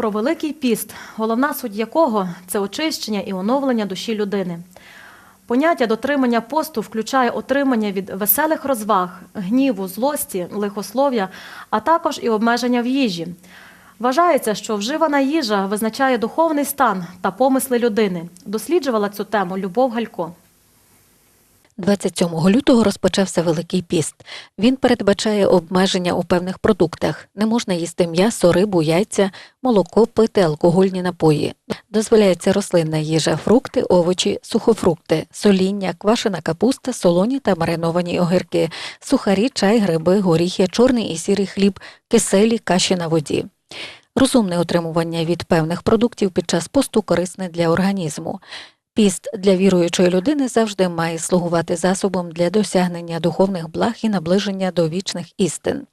Про Великий піст, головна суть якого це очищення і оновлення душі людини. Поняття дотримання посту включає отримання від веселих розваг, гніву, злості, лихослов'я, а також і обмеження в їжі. Вважається, що вживана їжа визначає духовний стан та помисли людини. Досліджувала цю тему Любов Галько. 27 лютого розпочався Великий піст. Він передбачає обмеження у певних продуктах. Не можна їсти м'ясо, рибу, яйця, молоко, пити алкогольні напої. Дозволяється рослинна їжа, фрукти, овочі, сухофрукти, соління, квашена капуста, солоні та мариновані огірки, сухарі, чай, гриби, горіхи, чорний і сірий хліб, киселі, каші на воді. Розумне утримування від певних продуктів під час посту корисне для організму. Піст для віруючої людини завжди має слугувати засобом для досягнення духовних благ і наближення до вічних істин.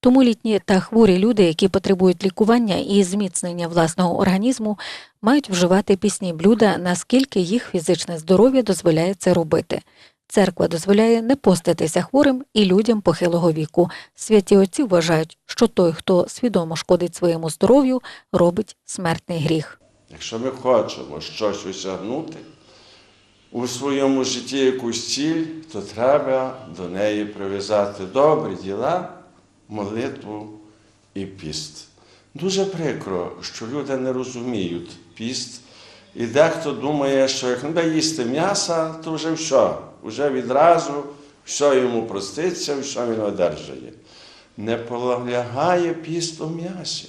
Тому літні та хворі люди, які потребують лікування і зміцнення власного організму, мають вживати пісні блюда, наскільки їх фізичне здоров'я дозволяє це робити. Церква дозволяє не поститися хворим і людям похилого віку. Святі отці вважають, що той, хто свідомо шкодить своєму здоров'ю, робить смертний гріх. Якщо ми хочемо щось осягнути у своєму житті якусь ціль, то треба до неї прив'язати добрі діла, молитву і піст. Дуже прикро, що люди не розуміють піст. І дехто думає, що як не буде їсти м'яса, то вже все, вже відразу все йому проститься, все він одержає. Не полягає піст у м'ясі.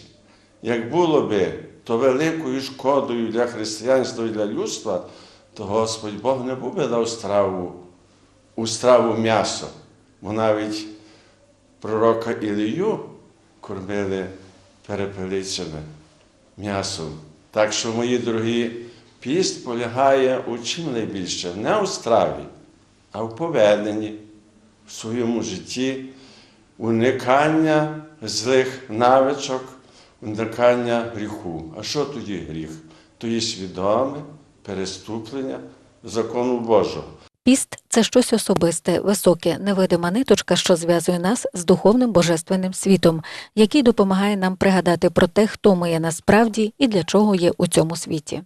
Як було би то великою шкодою для християнства і для людства, то Господь Бог не був би дав страву у страву м'ясо, бо навіть пророка Ілію кормили перепелицями м'ясом. Так що, мої дорогі, піст полягає у чим найбільше не у страві, а в поведенні в своєму житті, уникання злих навичок, уникання гріху. А що тоді гріх? То є свідоме переступлення закону Божого. Піст це щось особисте, високе, невидима ниточка, що зв'язує нас з духовним божественним світом, який допомагає нам пригадати про те, хто ми є насправді і для чого є у цьому світі.